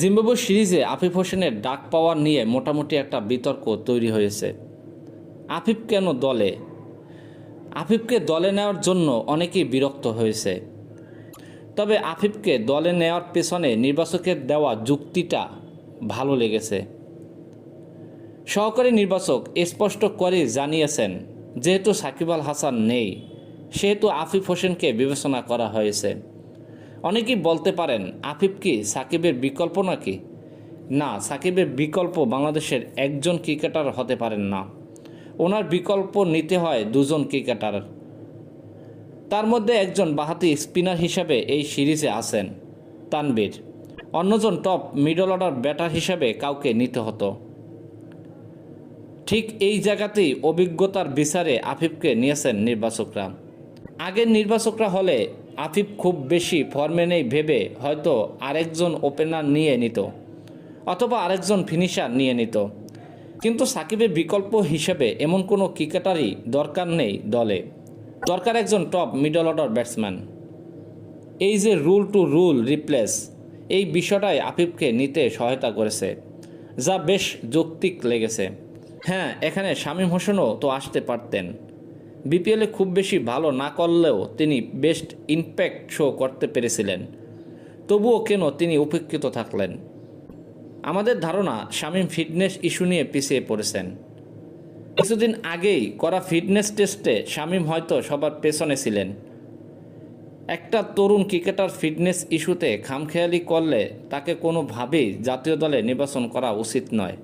Zimbabwe সিরিজে আফিফ হোসেনের ডাক পাওয়ার নিয়ে মোটামুটি একটা বিতর্ক তৈরি হয়েছে। আফিফ কেন দলে? আফিফকে দলে নেওয়ার জন্য অনেকেই বিরক্ত হয়েছে। তবে আফিফকে দলে নেওয়ার পেছনে নির্বাচকের দেওয়া যুক্তিটা ভালো লেগেছে। সহকারী নির্বাচক স্পষ্ট করে জানিয়েছেন, যেহেতু সাকিব আল হাসান নেই, সেহেতু আফিফ হোসেনকে বিবেচনা করা হয়েছে। অনেকেই বলতে পারেন, আফিফ কি সাকিবের বিকল্প নাকি? না, সাকিবের বিকল্প বাংলাদেশের একজন ক্রিকেটার হতে পারেন না। ওনার বিকল্প নিতে হয় দুজন ক্রিকেটার। তার মধ্যে একজন বাহাতি স্পিনার হিসাবে এই সিরিজে আছেন তানবীর অন্যজন টপ মিডল অর্ডার ব্যাটার হিসাবে কাউকে নিতে হতো। ঠিক এই জায়গাতেই অভিজ্ঞতার বিচারে আফিফকে নিয়েছেন নির্বাচকরা। আগের নির্বাচকরা হলে আফিফ খুব বেশি ফর্মে নেই ভেবে হয়তো আরেকজন ওপেনার নিয়ে নিত, অথবা আরেকজন ফিনিশার নিয়ে নিত। কিন্তু সাকিবের বিকল্প হিসেবে এমন কোনো ক্রিকেটারই দরকার নেই দলে। দরকার একজন টপ মিডল অর্ডার ব্যাটসম্যান এই যে রুল টু রুল রিপ্লেস এই বিষয়টাই আফিফকে নিতে সহায়তা করেছে, যা বেশ যৌক্তিক লেগেছে। হ্যাঁ এখানে শামীম হোসেনও তো আসতে পারতেন। বিপিএলে খুব বেশি ভালো না করলেও তিনি বেস্ট ইম্প্যাক্ট শো করতে পেরেছিলেন। তবুও কেন তিনি উপেক্ষিত থাকলেন? আমাদের ধারণা শামীম ফিটনেস ইস্যু নিয়ে পিছিয়ে পড়েছেন। কিছুদিন আগেই করা ফিটনেস টেস্টে শামীম হয়তো সবার পেছনে ছিলেন। একটা তরুণ ক্রিকেটার ফিটনেস ইস্যুতে খামখেয়ালি করলে তাকে কোনোভাবেই জাতীয় দলে নির্বাচন করা উচিত নয়।